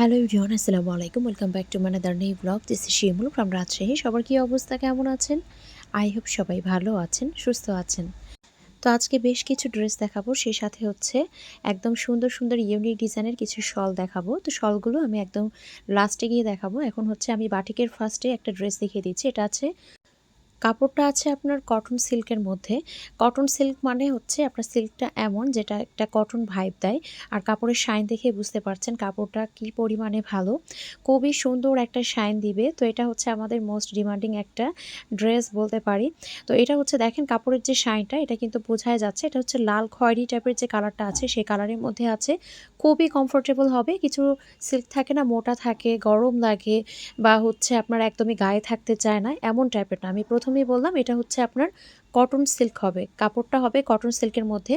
Hello ইউরিয়ন আসসালামু আলাইকুম welcome back to my another new blog this is Shimul from Rajshahi সবার কি অবস্থা? কেমন আছেন? আই হোপ সবাই ভালো আছেন, সুস্থ আছেন। তো আজকে বেশ কিছু ড্রেস দেখাবো। সেই সাথে হচ্ছে একদম সুন্দর সুন্দর ইউনিক ডিজাইনের কিছু শল দেখাবো। তো শলগুলো আমি একদম লাস্টে গিয়ে দেখাবো। এখন হচ্ছে আমি বাটিকের ফার্স্টে একটা ড্রেস দেখিয়ে দিচ্ছি। এটা আছে কাপড়টা আছে আপনার কটন সিল্কের মধ্যে। কটন সিল্ক মানে হচ্ছে আপনার সিল্কটা এমন যেটা একটা কটন ভাইব দেয়। আর কাপড়ের শাইন দেখে বুঝতে পারছেন কাপড়টা কি পরিমাণে ভালো। খুবই সুন্দর একটা শাইন দিবে। তো এটা হচ্ছে আমাদের মোস্ট ডিমান্ডিং একটা ড্রেস বলতে পারি। তো এটা হচ্ছে দেখেন কাপড়ের যে শাইনটা এটা কিন্তু বোঝাই যাচ্ছে। এটা হচ্ছে লাল খয়েরি টাইপের যে কালারটা আছে সেই কালারের মধ্যে আছে। খুবই কমফোর্টেবল হবে। কিছু সিল্ক থাকে না, মোটা থাকে, গরম লাগে বা হচ্ছে আপনার একদমই গায়ে থাকতে চায় না, এমন টাইপের না। আমি প্রথমেই বললাম এটা হচ্ছে আপনার কটন সিল্ক হবে। কাপড়টা হবে কটন সিল্কের মধ্যে।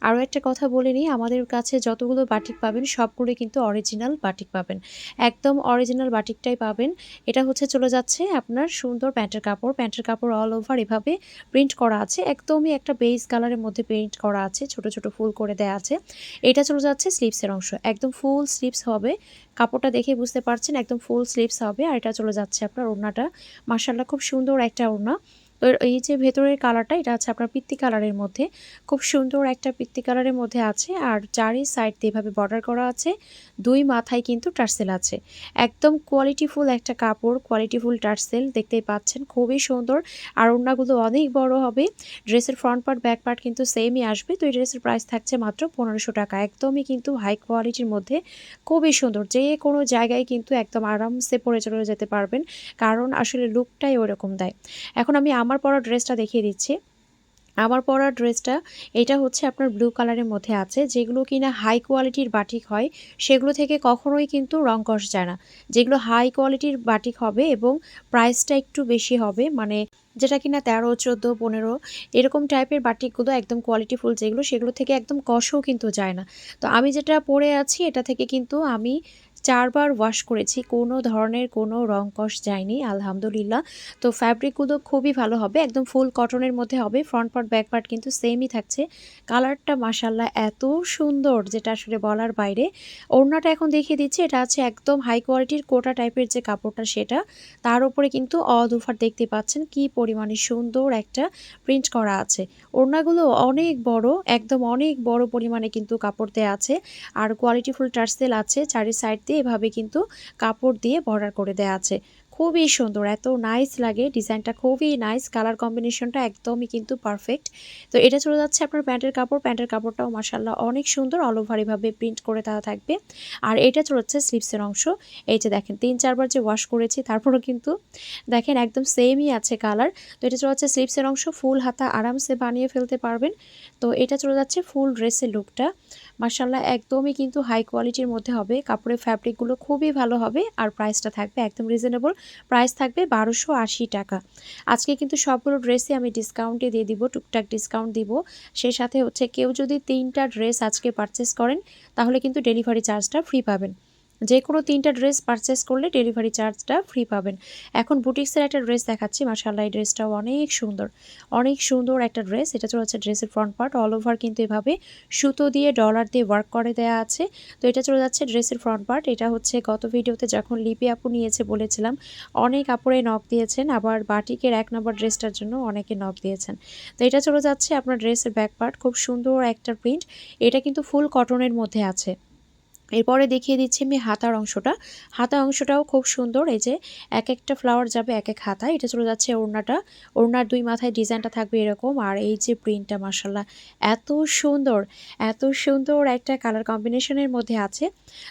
আরও একটা কথা বলে নিই, আমাদের কাছে যতগুলো বাটিক পাবেন, সবগুলো কিন্তু অরিজিনাল বাটিক পাবেন। একদম অরিজিনাল বাটিকটাই পাবেন। এটা হচ্ছে চলে যাচ্ছে আপনার সুন্দর প্যান্টের কাপড়। প্যান্টের কাপড় অল ওভার এভাবে প্রিন্ট করা আছে। একদমই একটা বেস কালারের মধ্যে প্রিন্ট করা আছে, ছোট ছোট ফুল করে দেওয়া আছে। এটা চলে যাচ্ছে স্লিপসের অংশ। একদম ফুল স্লিপস হবে। কাপড়টা দেখে বুঝতে পারছেন, একদম ফুল স্লিপস হবে। আর এটা চলে যাচ্ছে আপনার ওড়নাটা। মার্শাল্লাহ খুব সুন্দর একটা ওড়না। তো এই যে ভেতরের কালারটা, এটা আছে আপনার পিত্তি কালারের মধ্যে। খুব সুন্দর একটা পিত্তি কালারের মধ্যে আছে আর চারি সাইড দিয়ে এভাবে বর্ডার করা আছে। দুই মাথায় কিন্তু টার্সেল আছে। একদম কোয়ালিটিফুল একটা কাপড় কোয়ালিটিফুল টার্সেল দেখতেই পাচ্ছেন, খুবই সুন্দর। আর ওড়নাগুলো অনেক বড় হবে। ড্রেসের ফ্রন্ট পার্ট ব্যাক পার্ট কিন্তু সেমই আসবে। তো এই ড্রেসের প্রাইস থাকছে মাত্র পনেরোশো টাকা। একদমই কিন্তু হাই কোয়ালিটির মধ্যে খুবই সুন্দর। যে কোনো জায়গায় কিন্তু একদম আরামসে পরে চলে যেতে পারবেন। কারণ আসলে লুকটাই ওরকম দেয়। এখন আমি আমার পরা ড্রেসটা দেখিয়ে দিচ্ছি। আমার পরা ড্রেসটা এটা হচ্ছে আপনার ব্লু কালারের মধ্যে আছে, যেগুলো কিনা হাই কোয়ালিটির বাটিক হয়, সেগুলো থেকে কখনোই কিন্তু রং কষ যায় না। যেগুলো হাই কোয়ালিটির বাটিক হবে এবং প্রাইসটা একটু বেশি হবে মানে যেটা কিনা তেরো, চোদ্দ, পনেরো, এরকম টাইপের বাটিকগুলো একদম কোয়ালিটিফুল যেগুলো, সেগুলো থেকে একদম কষও কিন্তু যায় না। তো আমি যেটা পরে আছি, এটা থেকে কিন্তু আমি চারবার ওয়াশ করেছি, কোনো ধরনের কোনো রং কষ যায়নি, আলহামদুলিল্লাহ। তো ফ্যাব্রিকগুলো খুবই ভালো হবে, একদম ফুল কটনের মধ্যে হবে ফ্রন্ট পার্ট ব্যাক পার্ট কিন্তু সেমই থাকছে। কালারটা মাসাল্লাহ এত সুন্দর, যেটা আসলে বলার বাইরে। ওড়নাটা এখন দেখিয়ে দিচ্ছি, এটা আছে একদম হাই কোয়ালিটির কোটা টাইপের যে কাপড়টা সেটা। তার উপরে কিন্তু অল দেখতে পাচ্ছেন, কি পরিমাণে সুন্দর একটা প্রিন্ট করা আছে। ওড়নাগুলো অনেক বড়, একদম অনেক বড় পরিমাণে কিন্তু কাপড় দেওয়া আছে। আর কোয়ালিটিফুল টার্সেল আছে, চারি সাইড দিয়ে এভাবে কিন্তু কাপড় দিয়ে বর্ডার করে দেওয়া আছে। খুবই সুন্দর, এত নাইস লাগে। ডিজাইনটা খুবই নাইস কালার কম্বিনেশনটা একদমই কিন্তু পারফেক্ট তো এটা চলে যাচ্ছে আপনার প্যান্টের কাপড়। প্যান্টের কাপড়টাও মাসাল্লাহ অনেক সুন্দর অল ওভার এভাবে প্রিন্ট করে দেওয়া থাকবে। আর এটা চলে যাচ্ছে স্লিপসের অংশ। এই যে দেখেন, তিন চারবার যে ওয়াশ করেছি, তারপরও কিন্তু দেখেন একদম সেমই আছে কালার তো এটা চলে যাচ্ছে স্লিপসের অংশ, ফুল হাতা আরামসে বানিয়ে ফেলতে পারবেন। তো এটা চলে যাচ্ছে ফুল ড্রেসের লুকটা মার্শাল্লাহ একদমই কিন্তু হাই কোয়ালিটির মধ্যে হবে। কাপড়ের ফ্যাব্রিকগুলো খুবই ভালো হবে আর প্রাইসটা থাকবে একদম রিজনেবল প্রাইস থাকবে বারোশো আশি টাকা। আজকে কিন্তু সবগুলো ড্রেসই আমি ডিসকাউন্টে দিয়ে দিব, টুকটাক ডিসকাউন্ট দিব। সেই সাথে হচ্ছে কেউ যদি তিনটা ড্রেস আজকে পারচেস করেন, তাহলে কিন্তু ডেলিভারি চার্জটা ফ্রি পাবেন। যে কোনো তিনটা ড্রেস পারচেস করলে ডেলিভারি চার্জটা ফ্রি পাবেন। এখন বুটিক্সের একটা ড্রেস দেখাচ্ছি মার্শাল্লাহ এই ড্রেসটাও অনেক সুন্দর। অনেক সুন্দর একটা ড্রেস এটা চলে হচ্ছে ড্রেসের ফ্রন্ট পার্ট অল ওভার কিন্তু এভাবে সুতো দিয়ে ডলার দিয়ে ওয়ার্ক করে দেওয়া আছে। তো এটা চলে যাচ্ছে ড্রেসের ফ্রন্ট পার্ট এটা হচ্ছে গত ভিডিওতে যখন লিপি আপু নিয়েছে বলেছিলাম, অনেক আপুরে নখ দিয়েছেন, আবার বাটিকের এক নম্বর ড্রেসটার জন্য অনেকে নখ দিয়েছেন। তো এটা চলে যাচ্ছে আপনার ড্রেসের ব্যাক পার্ট খুব সুন্দর একটা প্রিন্ট এটা কিন্তু ফুল কটনের মধ্যে আছে। এরপরে দেখিয়ে দিচ্ছি আমি হাতার অংশটা। হাতা অংশটাও খুব সুন্দর, এই যে এক একটা ফ্লাওয়ার যাবে এক এক হাতা এটা চলে যাচ্ছে ওড়নাটা। ওড়নার দুই মাথায় ডিজাইনটা থাকবে এরকম। আর এই যে প্রিন্টটা মার্শাল্লাহ এত সুন্দর এত সুন্দর একটা কালার কম্বিনেশনের মধ্যে আছে।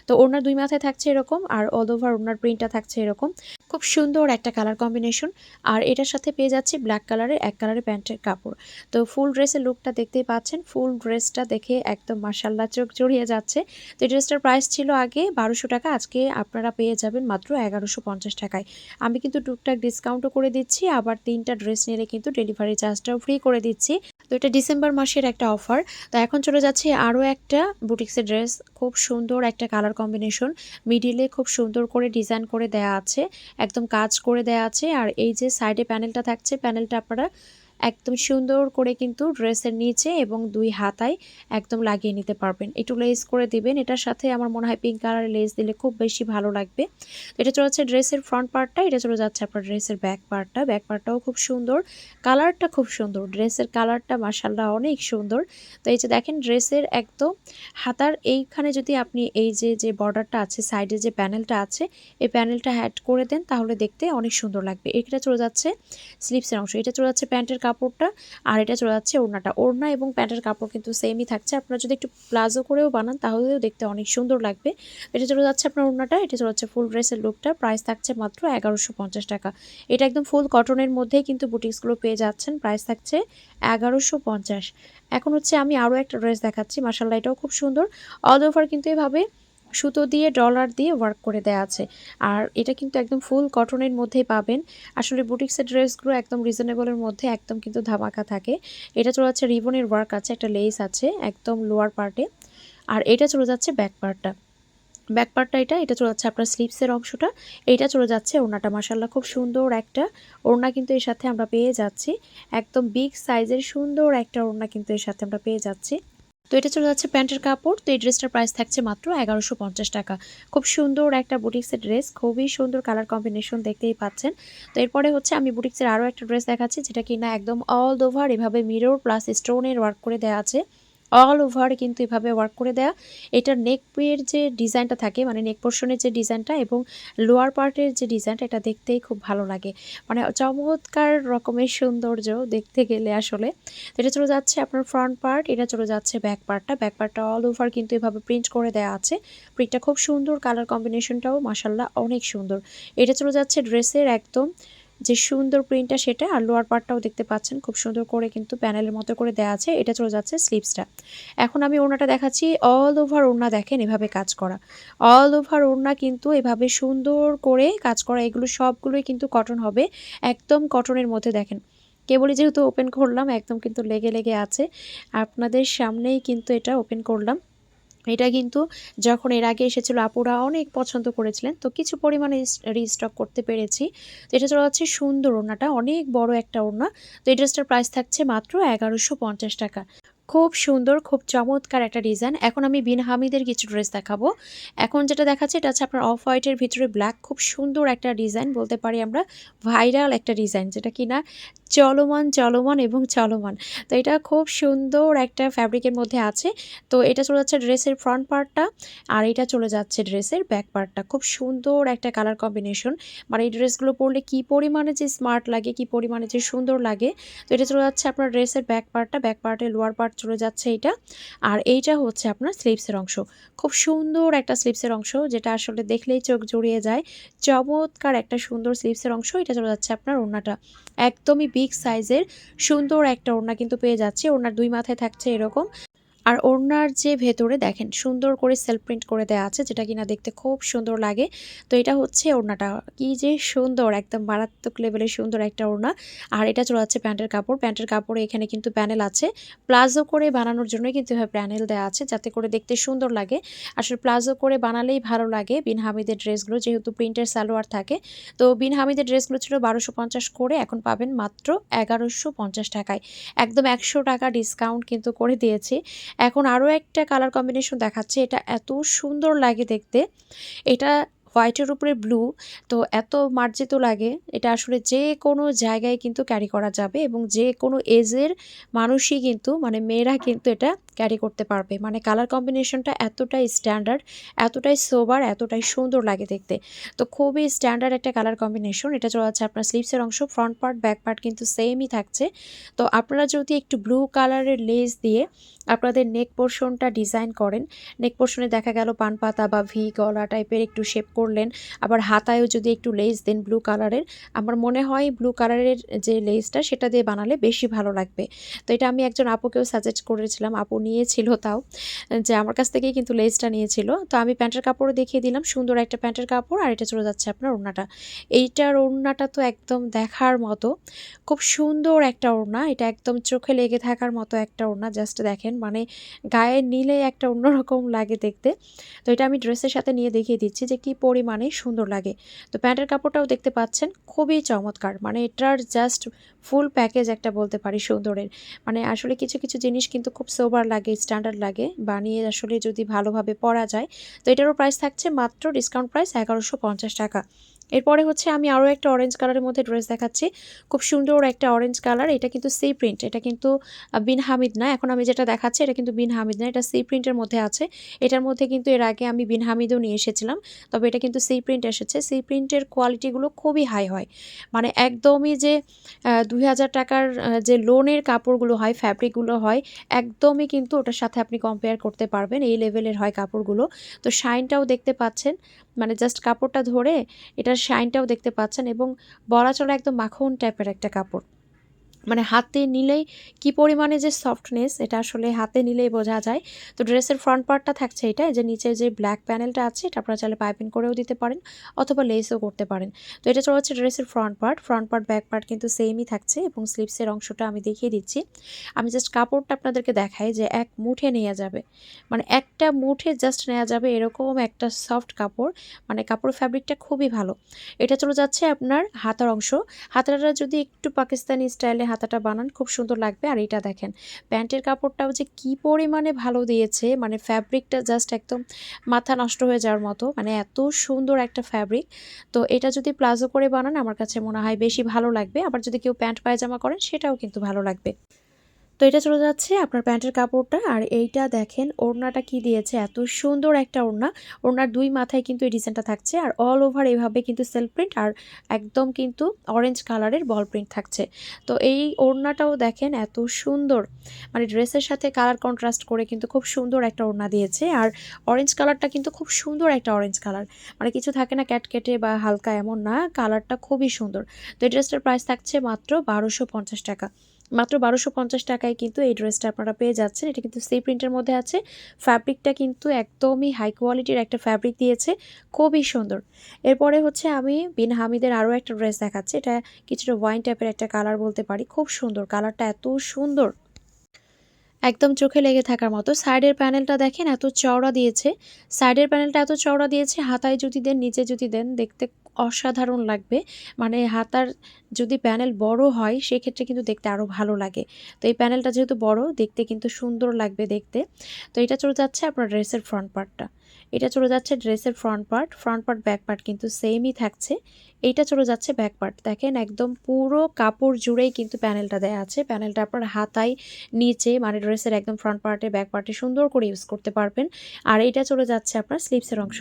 তো ওড়নার দুই মাথায় থাকছে এরকম আর অল ওভার ওড়নার প্রিন্টটা থাকছে এরকম। খুব সুন্দর একটা কালার কম্বিনেশন আর এটার সাথে পেয়ে যাচ্ছি ব্ল্যাক কালারের এক কালারের প্যান্টের কাপড়। তো ফুল ড্রেসের লুকটা দেখতেই পাচ্ছেন ফুল ড্রেসটা দেখে একদম মার্শাল্লা চোখ জড়িয়ে যাচ্ছে। তো এই ড্রেসটার প্রাইস ছিল আগে বারোশো টাকা, আজকে আপনারা পেয়ে যাবেন মাত্র এগারোশো পঞ্চাশ টাকায়। আমি কিন্তু টুকটাক ডিসকাউন্টও করে দিচ্ছি, আবার তিনটা ড্রেস নিলে কিন্তু ডেলিভারি চার্জটাও ফ্রি করে দিচ্ছি। তো এটা ডিসেম্বর মাসের একটা অফার তো এখন চলে যাচ্ছে আরও একটা বুটিক্সের ড্রেস খুব সুন্দর একটা কালার কম্বিনেশন মিডিলে খুব সুন্দর করে ডিজাইন করে দেয়া আছে। একদম কাজ করে দেয়া আছে আর এই যে সাইডে প্যানেলটা থাকছে প্যানেলটা আপনারা একদম সুন্দর করে কিন্তু ড্রেসের নিচে এবং দুই হাতায় একদম লাগিয়ে নিতে পারবেন। একটু লেস করে দিবেন। এটার সাথে আমার মনে হয় পিঙ্ক কালারের লেস দিলে খুব বেশি ভালো লাগবে। এটা চলে যাচ্ছে ড্রেসের ফ্রন্ট পার্টটা এটা চলে যাচ্ছে আপনার ড্রেসের ব্যাক পার্টটা ব্যাক পার্টটাও খুব সুন্দর। কালারটা খুব সুন্দর। ড্রেসের কালারটা মাসাল্লাহ অনেক সুন্দর। তো এই যে দেখেন ড্রেসের একদম হাতার এইখানে যদি আপনি এই যে যে বর্ডারটা আছে সাইডে যে প্যানেলটা আছে, এই প্যানেলটা অ্যাড করে দেন তাহলে দেখতে অনেক সুন্দর লাগবে। এটা চলে যাচ্ছে স্লিপসের অংশ। এটা চলে যাচ্ছে প্যান্টের কাপড়টা আর এটা চলে যাচ্ছে ওড়নাটা। ওড়না এবং প্যান্টের কাপড় কিন্তু সেমই থাকছে। আপনারা যদি একটু প্লাজো করেও বানান, তাহলেও দেখতে অনেক সুন্দর লাগবে। এটা চলে যাচ্ছে আপনার ওড়নাটা, এটা চলে যাচ্ছে ফুল ড্রেসের লুকটা প্রাইস থাকছে মাত্র এগারোশো পঞ্চাশ টাকা। এটা একদম ফুল কটনের মধ্যেই কিন্তু বুটিক্সগুলো পেয়ে যাচ্ছেন। প্রাইস থাকছে এগারোশো পঞ্চাশ। এখন হচ্ছে আমি আরও একটা ড্রেস দেখাচ্ছি। মাসাল্লাহ এটাও খুব সুন্দর। অল ওভার কিন্তু এভাবে সুতো দিয়ে, ডলার দিয়ে ওয়ার্ক করে দেওয়া আছে। আর এটা কিন্তু একদম ফুল কটনের মধ্যেই পাবেন। আসলে বুটিক্সের ড্রেসগুলো একদম রিজনেবলের মধ্যে একদম কিন্তু ধামাকা থাকে। এটা চলে যাচ্ছে রিবনের ওয়ার্ক আছে, একটা লেস আছে, একদম লোয়ার পার্টে আর এটা চলে যাচ্ছে ব্যাক পার্টটা ব্যাক পার্টটা এটা এটা চলে যাচ্ছে আপনার স্লিপসের অংশটা। এইটা চলে যাচ্ছে ওড়নাটা। মাসাল্লাহ খুব সুন্দর একটা ওড়না কিন্তু এর সাথে আমরা পেয়ে যাচ্ছি। একদম বিগ সাইজের সুন্দর একটা ওড়না কিন্তু এর সাথে আমরা পেয়ে যাচ্ছি। তো এটা চলে যাচ্ছে প্যান্টের কাপড়। তো এই ড্রেসটার প্রাইস থাকছে মাত্র এগারোশো পঞ্চাশ টাকা। খুব সুন্দর একটা বুটিক্সের ড্রেস খুবই সুন্দর কালার কম্বিনেশন দেখতেই পাচ্ছেন। তো এরপরে হচ্ছে আমি বুটিক্সের আরও একটা ড্রেস দেখাচ্ছি, যেটা কিনা একদম অল ওভার এভাবে মিরর প্লাস স্টোনের ওয়ার্ক করে দেওয়া আছে। অল ওভার কিন্তু এভাবে ওয়ার্ক করে দেয়া। এটার নেক পেয়ের যে ডিজাইনটা থাকে মানে নেক পোর্শনের যে ডিজাইনটা এবং লোয়ার পার্টের যে ডিজাইনটা, এটা দেখতেই খুব ভালো লাগে। মানে চমৎকার রকমের সৌন্দর্য দেখতে গেলে আসলে। এটা চলে যাচ্ছে আপনার ফ্রন্ট পার্ট এটা চলে যাচ্ছে ব্যাক পার্টটা ব্যাক পার্টটা অল ওভার কিন্তু এভাবে প্রিন্ট করে দেওয়া আছে। প্রিন্টটা খুব সুন্দর কালার কম্বিনেশনটাও মাসাল্লাহ অনেক সুন্দর। এটা চলে যাচ্ছে ড্রেসের একদম যে সুন্দর প্রিন্টটা সেটা আর লোয়ার পার্টটাও দেখতে পাচ্ছেন, খুব সুন্দর করে কিন্তু প্যানেলের মতো করে দেওয়া আছে, এটা চলে যাচ্ছে স্লিপসটা এখন আমি ওড়নাটা দেখাচ্ছি অল ওভার ওড়না দেখেন এভাবে কাজ করা। অল ওভার ওড়না কিন্তু এভাবে সুন্দর করে কাজ করা, এগুলো সবগুলোই কিন্তু কটন হবে, একদম কটনের মধ্যে দেখেন। কেবলই যেহেতু ওপেন করলাম, একদম কিন্তু লেগে লেগে আছে। আপনাদের সামনেই কিন্তু এটা ওপেন করলাম। এটা কিন্তু যখন এর আগে এসেছিল, আপুরা অনেক পছন্দ করেছিলেন। তো কিছু পরিমাণে রিস্টক করতে পেরেছি। তো এটা চলে যাচ্ছে সুন্দর ওড়নাটা, অনেক বড় একটা ওড়না। তো এই ড্রেসটার প্রাইস থাকছে মাত্র এগারোশো পঞ্চাশ টাকা। খুব সুন্দর, খুব চমৎকার একটা ডিজাইন এখন আমি বিন হামিদের কিছু ড্রেস দেখাবো। এখন যেটা দেখাচ্ছে, এটা হচ্ছে আপনার অফ হোয়াইটের ভিতরে ব্ল্যাক খুব সুন্দর একটা ডিজাইন বলতে পারি আমরা। ভাইরাল একটা ডিজাইন যেটা কিনা চলমান চলমান এবং চলমান। তো এটা খুব সুন্দর একটা ফ্যাব্রিকের মধ্যে আছে। তো এটা চলে যাচ্ছে ড্রেসের ফ্রন্ট পার্টটা আর এটা চলে যাচ্ছে ড্রেসের ব্যাক পার্টটা খুব সুন্দর একটা কালার কম্বিনেশন মানে এই ড্রেসগুলো পরলে কি পরিমাণে যে স্মার্ট লাগে, কি পরিমাণে যে সুন্দর লাগে। তো এটা চলে যাচ্ছে আপনার ড্রেসের ব্যাক পার্টটা ব্যাক পার্টের লোয়ার পার্ট চলে যাচ্ছে এটা। আর এইটা হচ্ছে আপনার স্লিপসের অংশ। খুব সুন্দর একটা স্লিপসের অংশ, যেটা আসলে দেখলেই চোখ জড়িয়ে যায়। চমৎকার একটা সুন্দর স্লিপসের অংশ, এটা চলে যাচ্ছে আপনার ওড়নাটা। একদমই বিগ সাইজের সুন্দর একটা ওড়না কিন্তু পেয়ে যাচ্ছে। ওড়নার দুই মাথায় থাকছে এরকম। আর ওড়নার যে ভেতরে দেখেন, সুন্দর করে সেলফ প্রিন্ট করে দেওয়া আছে, যেটা কিনা দেখতে খুব সুন্দর লাগে। তো এটা হচ্ছে ওড়নাটা। কি যে সুন্দর, একদম মারাত্মক লেভেলের সুন্দর একটা ওড়না। আর এটা চলে যাচ্ছে প্যান্টের কাপড়। প্যান্টের কাপড়ে এখানে কিন্তু প্যানেল আছে। প্লাজো করে বানানোর জন্য কিন্তু প্যানেল দেওয়া আছে, যাতে করে দেখতে সুন্দর লাগে। আসলে প্লাজো করে বানালেই ভালো লাগে বিন হামিদের ড্রেসগুলো, যেহেতু প্রিন্টের সালোয়ার থাকে। তো বিন হামিদের ড্রেসগুলো ছিল বারোশো পঞ্চাশ করে, এখন পাবেন মাত্র এগারোশো পঞ্চাশ টাকায়। একদম একশো টাকা ডিসকাউন্ট কিন্তু করে দিয়েছি। এখন আরও একটা কালার কম্বিনেশন দেখাচ্ছে এটা এত সুন্দর লাগে দেখতে। এটা হোয়াইটের উপরে ব্লু, তো এত মার্জিত লাগে। এটা আসলে যে কোনো জায়গায় কিন্তু ক্যারি করা যাবে এবং যে কোনো এজের মানুষই কিন্তু মানে মেয়েরা কিন্তু এটা ক্যারি করতে পারবে। মানে কালার কম্বিনেশনটা এতটাই স্ট্যান্ডার্ড এতটাই সোবার এতটাই সুন্দর লাগে দেখতে। তো খুবই স্ট্যান্ডার্ড একটা কালার কম্বিনেশন এটা চলে যাচ্ছে আপনার স্লিপসের অংশ ফ্রন্ট পার্ট ব্যাক পার্ট কিন্তু সেমই থাকছে। তো আপনারা যদি একটু ব্লু কালারের লেস দিয়ে আপনাদের নেক পোর্শনটা ডিজাইন করেন নেক পোর্শনে দেখা গেল পান পাতা বা ভি গলা টাইপের একটু শেপ করলেন। আবার হাতায়ও যদি একটু লেস দেন ব্লু কালারের আমার মনে হয় ব্লু কালারের যে লেসটা সেটা দিয়ে বানালে বেশি ভালো লাগবে। তো এটা আমি একজন আপুকেও সাজেস্ট করেছিলাম, আপু নিয়েছিল তাও, যে আমার কাছ থেকেই কিন্তু লেসটা নিয়েছিল। তো আমি প্যান্টের কাপড়ও দেখিয়ে দিলাম, সুন্দর একটা প্যান্টের কাপড় আর এটা চলে যাচ্ছে আপনার ওড়নাটা। এইটার ওড়নাটা তো একদম দেখার মতো, খুব সুন্দর একটা ওড়না, এটা একদম চোখে লেগে থাকার মতো একটা ওড়না জাস্ট দেখেন মানে গায়ে নিলে একটা অন্যরকম লাগে দেখতে। তো এটা আমি ড্রেসের সাথে নিয়ে দেখিয়ে দিচ্ছি যে কি পরিমাণে সুন্দর লাগে। তো প্যান্টের কাপড়টাও দেখতে পাচ্ছেন, খুবই চমৎকার। মানে এটার জাস্ট ফুল প্যাকেজ একটা বলতে পারি সুন্দরের। মানে আসলে কিছু কিছু জিনিস কিন্তু খুব সোবার লাগে স্ট্যান্ডার্ড লাগে, বানিয়ে আসলে যদি ভালোভাবে পরা যায়, তো এটারও প্রাইস থাকছে মাত্র ডিসকাউন্ট প্রাইস এগারোশো টাকা। এরপরে হচ্ছে আমি আরও একটা অরেঞ্জ কালারের মধ্যে ড্রেস দেখাচ্ছি। খুব সুন্দর একটা অরেঞ্জ কালার এটা কিন্তু সি প্রিন্ট এটা কিন্তু বিন হামিদ না। এখন আমি যেটা দেখাচ্ছি, এটা কিন্তু বিন হামিদ না, এটা সি প্রিন্টের মধ্যে আছে। এটার মধ্যে কিন্তু এর আগে আমি বিন হামিদও নিয়ে এসেছিলাম, তবে এটা কিন্তু সি প্রিন্ট এসেছে। সি প্রিন্টের কোয়ালিটিগুলো খুবই হাই হয়। মানে একদমই যে দুই হাজার টাকার যে লোনের কাপড়গুলো হয় ফ্যাব্রিকগুলো হয়, একদমই কিন্তু ওটার সাথে আপনি কম্পেয়ার করতে পারবেন। এই লেভেলের হয় কাপড়গুলো। তো শাইনটাও দেখতে পাচ্ছেন। মানে জাস্ট কাপড়টা ধরে এটার শাইনটাও দেখতে পাচ্ছেন এবং বলা চলে একদম মাখন টাইপের একটা কাপড়। মানে হাতে নিলেই কি পরিমাণে যে সফটনেস এটা আসলে হাতে নিলেই বোঝা যায়। তো ড্রেসের ফ্রন্ট পার্টটা থাকছে এটা যে নিচে যে ব্ল্যাক প্যানেলটা আছে, এটা আপনারা চাইলে পাইপিং করেও দিতে পারেন অথবা লেসও করতে পারেন। তো এটা চলে হচ্ছে ড্রেসের front part front part back part কিন্তু সেমই থাকছে এবং স্লিপসের অংশটা আমি দেখিয়ে দিচ্ছি। আমি জাস্ট কাপড়টা আপনাদেরকে দেখাই যে এক মুঠে নেওয়া যাবে। মানে একটা মুঠে জাস্ট নেওয়া যাবে এরকম একটা সফট কাপড় মানে কাপড় ফ্যাব্রিকটা খুবই ভালো। এটা চলে যাচ্ছে আপনার হাতার অংশ। হাতাটা যদি একটু পাকিস্তানি স্টাইলে হাতাটা বানান, খুব সুন্দর লাগবে। আর এটা দেখেন, প্যান্টের কাপড়টাও যে কি পরিমাণে ভালো দিয়েছে মানে ফ্যাব্রিকটা জাস্ট একদম মাথা নষ্ট হয়ে যাওয়ার মতো মানে এত সুন্দর একটা ফ্যাব্রিক। তো এটা যদি প্লাজো করে বানান, আমার কাছে মনে হয় বেশি ভালো লাগবে। আবার যদি কেউ প্যান্ট পায়জামা করেন, সেটাও কিন্তু ভালো লাগবে। এটা চলে যাচ্ছে আপনার প্যান্টের কাপড়টা। আর এইটা দেখেন, ওড়নাটা কি দিয়েছে? এত সুন্দর একটা ওড়না। ওড়নার দুই মাথায় কিন্তু এই ডিজাইনটা থাকছে। আর অল ওভার এইভাবে কিন্তু সেলফ প্রিন্ট আর একদম কিন্তু অরেঞ্জ কালারের বল প্রিন্ট থাকছে। তো এই ওড়নাটাও দেখেন এত সুন্দর। মানে ড্রেসের সাথে কালার কন্ট্রাস্ট করে কিন্তু খুব সুন্দর একটা ওড়না দিয়েছে। আর অরেঞ্জ কালারটা কিন্তু খুব সুন্দর একটা অরেঞ্জ কালার মানে কিছু থাকে না ক্যাটকেটে বা হালকা এমন না কালারটা খুবই সুন্দর। তো এই ড্রেসটার প্রাইস থাকছে মাত্র বারোশো পঞ্চাশ টাকা। মাত্র বারোশো পঞ্চাশ টাকায় কিন্তু এই ড্রেসটা আপনারা পেয়ে যাচ্ছেন। এটা কিন্তু সি প্রিন্টের মধ্যে আছে। ফ্যাব্রিকটা কিন্তু একদমই হাই কোয়ালিটির একটা ফ্যাব্রিক দিয়েছে। খুবই সুন্দর। এরপরে হচ্ছে আমি বিন হামিদের আরও একটা ড্রেস দেখাচ্ছি। এটা কিছুটা ওয়াইন টাইপের একটা কালার বলতে পারি। খুব সুন্দর। কালারটা এত সুন্দর। একদম চোখে লেগে থাকার মতো। সাইডের প্যানেলটা দেখেন, এত চওড়া দিয়েছে। সাইডের প্যানেলটা এত চওড়া দিয়েছে, হাতায় যদি দেন, নিচে যদি দেন, দেখতে অসাধারণ লাগবে। মানে হাতার যদি প্যানেল বড় হয়, সেক্ষেত্রে কিন্তু দেখতে আরও ভালো লাগে। তো এই প্যানেলটা যেহেতু বড়, দেখতে কিন্তু সুন্দর লাগবে দেখতে। তো এটা চলে যাচ্ছে আপনার ড্রেসের ফ্রন্ট পার্টটা এটা চলে যাচ্ছে ড্রেসের front part front part back part কিন্তু সেমই থাকছে। এইটা চলে যাচ্ছে ব্যাক পার্ট দেখেন একদম পুরো কাপড় জুড়েই কিন্তু প্যানেলটা দেওয়া আছে। প্যানেলটা আপনার হাতায় নিচে মানে ড্রেসের একদম ফ্রন্ট পার্টে ব্যাক পার্টে সুন্দর করে ইউজ করতে পারবেন। আর এইটা চলে যাচ্ছে আপনার স্লিপসের অংশ।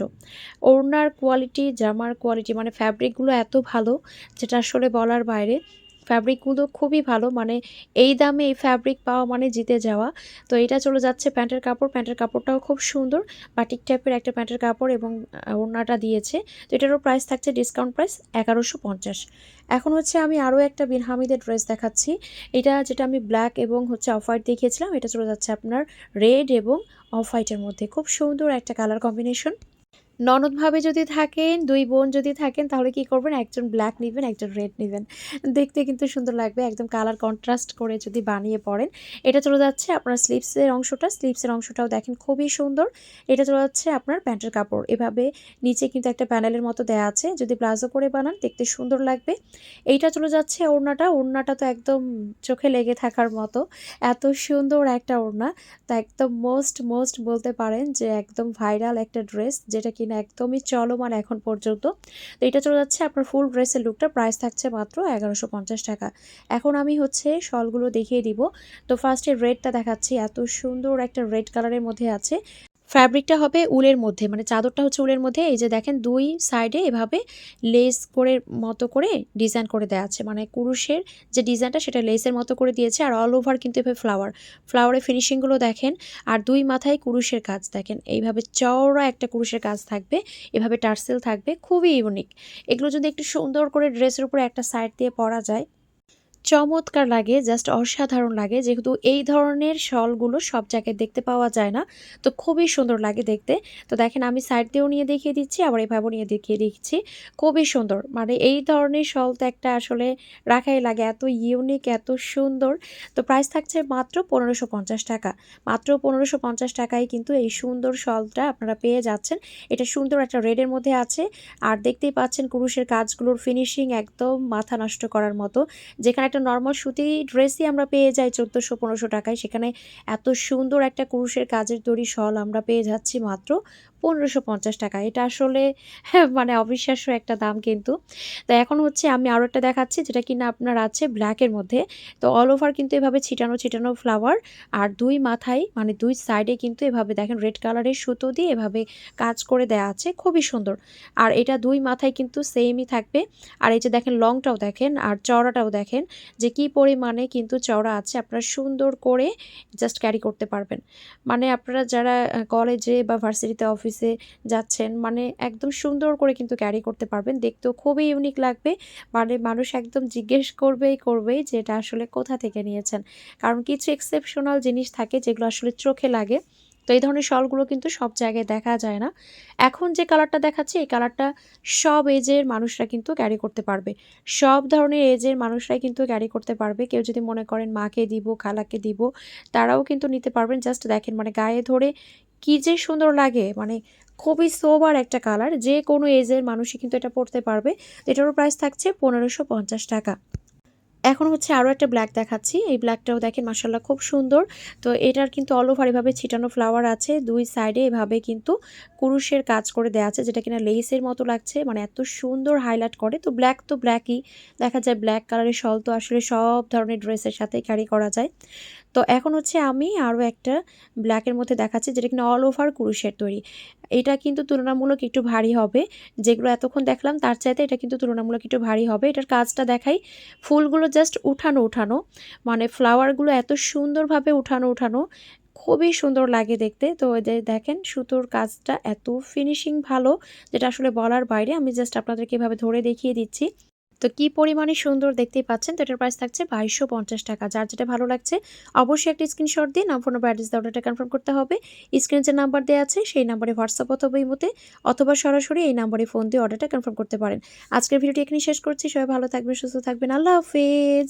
ওড়নার কোয়ালিটি জামার কোয়ালিটি মানে ফ্যাব্রিকগুলো এত ভালো, যেটা আসলে বলার বাইরে ফ্যাব্রিকগুলো খুবই ভালো মানে এই দামে এই ফ্যাব্রিক পাওয়া মানে জিতে যাওয়া। তো এটা চলে যাচ্ছে প্যান্টের কাপড়। প্যান্টের কাপড়টাও খুব সুন্দর বাটিক টাইপের একটা প্যান্টের কাপড় এবং ওড়নাটা দিয়েছে। তো এটারও প্রাইস থাকছে ডিসকাউন্ট প্রাইস এগারোশো পঞ্চাশ। এখন হচ্ছে আমি আরও একটা বিন হামিদের ড্রেস দেখাচ্ছি। এটা যেটা আমি ব্ল্যাক এবং হচ্ছে অফ হোয়াইট দেখিয়েছিলাম, এটা চলে যাচ্ছে আপনার রেড এবং অফ হোয়াইটের মধ্যে। খুব সুন্দর একটা কালার কম্বিনেশন ননদভাবে যদি থাকেন, দুই বোন যদি থাকেন, তাহলে কি করবেন? একজন ব্ল্যাক নেবেন, একজন রেড নেবেন। দেখতে কিন্তু সুন্দর লাগবে, একদম কালার কন্ট্রাস্ট করে যদি বানিয়ে পড়েন। এটা চলে যাচ্ছে আপনার স্লিপসের অংশটা। স্লিপসের অংশটাও দেখেন খুবই সুন্দর। এটা চলে যাচ্ছে আপনার প্যান্টের কাপড়। এভাবে নিচে কিন্তু একটা প্যানেলের মতো দেয়া আছে। যদি প্লাজো করে বানান, দেখতে সুন্দর লাগবে। এইটা চলে যাচ্ছে ওড়নাটা। ওড়নাটা তো একদম চোখে লেগে থাকার মতো। এত সুন্দর একটা ওড়না। তা একদম মোস্ট মোস্ট বলতে পারেন যে একদম ভাইরাল একটা ড্রেস যেটা কিনা একদমই চলমান এখন পর্যন্ত। তো এটা চলে যাচ্ছে আপনার ফুল ড্রেসের লুকটা প্রাইস থাকছে মাত্র এগারোশো পঞ্চাশ টাকা। এখন আমি হচ্ছে শলগুলো দেখিয়ে দিব। তো ফার্স্টে রেডটা দেখাচ্ছি। এত সুন্দর একটা রেড কালারের মধ্যে আছে। ফ্যাব্রিকটা হবে উলের মধ্যে মানে চাদরটা হচ্ছে উলের মধ্যে। এই যে দেখেন, দুই সাইডে এভাবে লেস করে মতো করে ডিজাইন করে দেওয়া আছে। মানে কুরুশের যে ডিজাইনটা সেটা লেসের মতো করে দিয়েছে। আর অল ওভার কিন্তু এভাবে ফ্লাওয়ার ফ্লাওয়ারের ফিনিশিংগুলো দেখেন। আর দুই মাথায় কুরুশের কাজ দেখেন। এইভাবে চওড়া একটা কুরুশের কাজ থাকবে, এভাবে টার্সেল থাকবে। খুবই ইউনিক এগুলো যদি একটু সুন্দর করে ড্রেসের উপরে একটা সাইড দিয়ে পরা যায় চমৎকার লাগে জাস্ট অসাধারণ লাগে। যেহেতু এই ধরনের শলগুলো সব জায়গায় দেখতে পাওয়া যায় না, তো খুবই সুন্দর লাগে দেখতে। তো দেখেন, আমি সাইড দিয়েও নিয়ে দেখিয়ে দিচ্ছি, আবার এভাবেও নিয়ে দেখিয়ে দিচ্ছি। খুবই সুন্দর। মানে এই ধরনের শল তো একটা আসলে রাখাই লাগে, এত ইউনিক এত সুন্দর। তো প্রাইস থাকছে মাত্র পনেরোশো পঞ্চাশ টাকা। মাত্র পনেরোশো পঞ্চাশ টাকায় কিন্তু এই সুন্দর শলটা আপনারা পেয়ে যাচ্ছেন। এটা সুন্দর একটা রেডের মধ্যে আছে। আর দেখতেই পাচ্ছেন কুরুশের কাজগুলোর ফিনিশিং একদম মাথা নষ্ট করার মতো। যেখানে একটা নর্মাল সুতি ড্রেসই আমরা পেয়ে যাই চোদ্দোশো, পনেরোশো টাকায়। সেখানে এত সুন্দর একটা কুরুষের কাজের তৈরি শল আমরা পেয়ে যাচ্ছি মাত্র পনেরোশো পঞ্চাশ টাকা। এটা আসলে মানে অবিশ্বাস্য একটা দাম কিন্তু। তো এখন হচ্ছে আমি আরও একটা দেখাচ্ছি যেটা কিনা আপনার আছে ব্ল্যাকের মধ্যে। তো অল ওভার কিন্তু এভাবে ছিটানো ছিটানো ফ্লাওয়ার আর দুই মাথায় মানে দুই সাইডে কিন্তু এভাবে দেখেন রেড কালারের সুতো দিয়ে এভাবে কাজ করে দেয়া আছে। খুবই সুন্দর। আর এটা দুই মাথায় কিন্তু সেমই থাকবে। আর এই যে দেখেন লংটাও দেখেন আর চওড়াটাও দেখেন যে কি পরিমাণে কিন্তু চওড়া আছে। আপনারা সুন্দর করে জাস্ট ক্যারি করতে পারবেন। মানে আপনারা যারা কলেজে বা ভার্সিটিতে অফিসে যাচ্ছেন। মানে একদম সুন্দর করে কিন্তু ক্যারি করতে পারবেন। দেখতেও খুবই ইউনিক লাগবে। মানে মানুষ একদম জিজ্ঞেস করবেই করবেই যে এটা আসলে কোথা থেকে নিয়েছেন। কারণ কিছু এক্সেপশনাল জিনিস থাকে যেগুলো আসলে চোখে লাগে। তো এই ধরনের শলগুলো কিন্তু সব জায়গায় দেখা যায় না। এখন যে কালারটা দেখাচ্ছি, এই কালারটা সব এজের মানুষরা কিন্তু ক্যারি করতে পারবে। সব ধরনের এজের মানুষরাই কিন্তু ক্যারি করতে পারবে। কেউ যদি মনে করেন মাকে দিব, খালাকে দিব, তারাও কিন্তু নিতে পারবেন। জাস্ট দেখেন মানে গায়ে ধরে কী যে সুন্দর লাগে। মানে খুবই সোবার একটা কালার যে কোনো এজের মানুষই কিন্তু এটা পরতে পারবে। এটারও প্রাইস থাকছে পনেরোশো পঞ্চাশ টাকা। এখন হচ্ছে আরও একটা ব্ল্যাক দেখাচ্ছি। এই ব্ল্যাকটাও দেখেন মাসাল্লাহ খুব সুন্দর। তো এটার কিন্তু অল ওভার এভাবে ছিটানো ফ্লাওয়ার আছে। দুই সাইডে এভাবে কিন্তু কুরুশের কাজ করে দেওয়া আছে, যেটা কিনা লেসের মতো লাগছে। মানে এত সুন্দর হাইলাইট করে। তো ব্ল্যাক তো ব্ল্যাকই দেখা যায় ব্ল্যাক কালারের শল তো আসলে সব ধরনের ড্রেসের সাথে ক্যারি করা যায়। তো এখন হচ্ছে আমি আরও একটা ব্ল্যাকের মধ্যে দেখাচ্ছি যেটা কিনা অল ওভার কুরুশের তৈরি। এটা কিন্তু তুলনামূলক একটু ভারী হবে। যেগুলো এতক্ষণ দেখলাম, তার চাইতে এটা কিন্তু তুলনামূলক একটু ভারী হবে। এটার কাজটা দেখাই, ফুলগুলো জাস্ট উঠানো উঠানো। মানে ফ্লাওয়ারগুলো এত সুন্দরভাবে উঠানো উঠানো, খুবই সুন্দর লাগে দেখতে। তো যে দেখেন, সুতোর কাজটা এত ফিনিশিং ভালো, যেটা আসলে বলার বাইরে। আমি জাস্ট আপনাদেরকে এভাবে ধরে দেখিয়ে দিচ্ছি। তো কি পরিমাণে সুন্দর দেখতেই পাচ্ছেন? তো এটার প্রাইস থাকছে বাইশশো পঞ্চাশ টাকা। যার যেটা ভালো লাগছে, অবশ্যই একটা স্ক্রিনশট দিয়ে নাম ফোন অ্যাড্রেস দিয়ে অর্ডারটা কনফার্ম করতে হবে। স্ক্রিনে যে নাম্বার দেওয়া আছে, সেই নাম্বারে হোয়াটসঅ্যাপ অথবা ইমোতে অথবা সরাসরি এই নাম্বারে ফোন দিয়ে অর্ডারটা কনফার্ম করতে পারেন। আজকের ভিডিওটি এখানে শেষ করছি। সবাই ভালো থাকবেন, সুস্থ থাকবেন। আল্লাহ হাফেজ!